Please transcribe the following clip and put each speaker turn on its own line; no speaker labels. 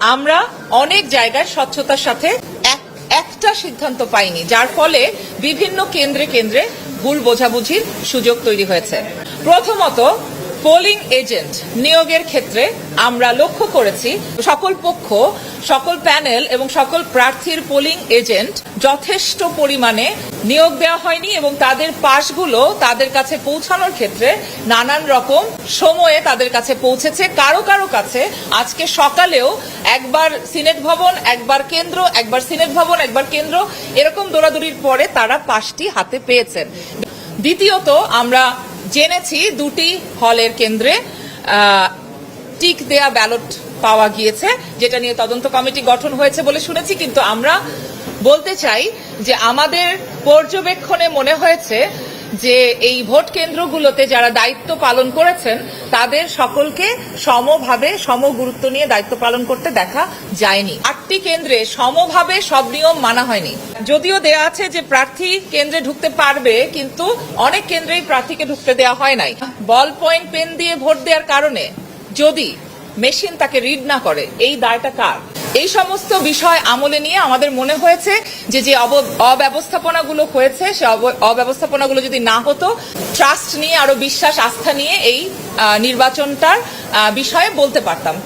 আমরা অনেক জায়গায় স্বচ্ছতার সাথে এক- একটা সিদ্ধান্ত পাইনি, যার ফলে বিভিন্ন কেন্দ্রে কেন্দ্রে ভুল বোঝাবুঝির সুযোগ তৈরি হয়েছে। প্রথমত পোলিং এজেন্ট নিয়োগের ক্ষেত্রে আমরা লক্ষ্য করেছি সকল পক্ষ, সকল প্যানেল এবং সকল প্রার্থীর পোলিং এজেন্ট যথেষ্ট পরিমাণে নিয়োগ দেওয়া হয়নি এবং তাদের পাশগুলো তাদের কাছে পৌঁছানোর ক্ষেত্রে নানান রকম সময়ে তাদের কাছে পৌঁছেছে। কারও কারও কাছে আজকে সকালেও একবার সিনেট ভবন, একবার কেন্দ্র, একবার সিনেট ভবন, একবার কেন্দ্র, এরকম দৌড়াদৌড়ির পরে তারা পাশটি হাতে পেয়েছেন। দ্বিতীয়ত আমরা জেনেছি দুটি হলের কেন্দ্রে টিক দেয়া ব্যালট পাওয়া গিয়েছে, যেটা নিয়ে তদন্ত কমিটি গঠন হয়েছে বলে শুনেছি, কিন্তু আমরা বলতে চাই যে আমাদের পর্যবেক্ষণে মনে হয়েছে যে এই ভোট কেন্দ্রগুলোতে যারা দায়িত্ব পালন করেছেন, তাদের সকলকে সমভাবে সম গুরুত্ব নিয়ে দায়িত্ব পালন করতে দেখা যায়নি। আটটি কেন্দ্রে সমভাবে সব নিয়ম মানা হয়নি। যদিও দেয়া আছে যে প্রার্থী কেন্দ্রে ঢুকতে পারবে, কিন্তু অনেক কেন্দ্রেই প্রার্থীকে ঢুকতে দেওয়া হয় নাই। বল পয়েন্ট পেন দিয়ে ভোট দেওয়ার কারণে যদি মেশিন তাকে রিড না করে, এই দায়টা কার? এই সমস্ত বিষয় আমলে নিয়ে আমাদের মনে হয়েছে যে যে অব- অব্যবস্থাপনাগুলো হয়েছে, সে অব- অব্যবস্থাপনাগুলো যদি না হতো ট্রাস্ট নিয়ে আরও বিশ্বাস, আস্থা নিয়ে এই নির্বাচনটার বিষয়ে বলতে পারতাম।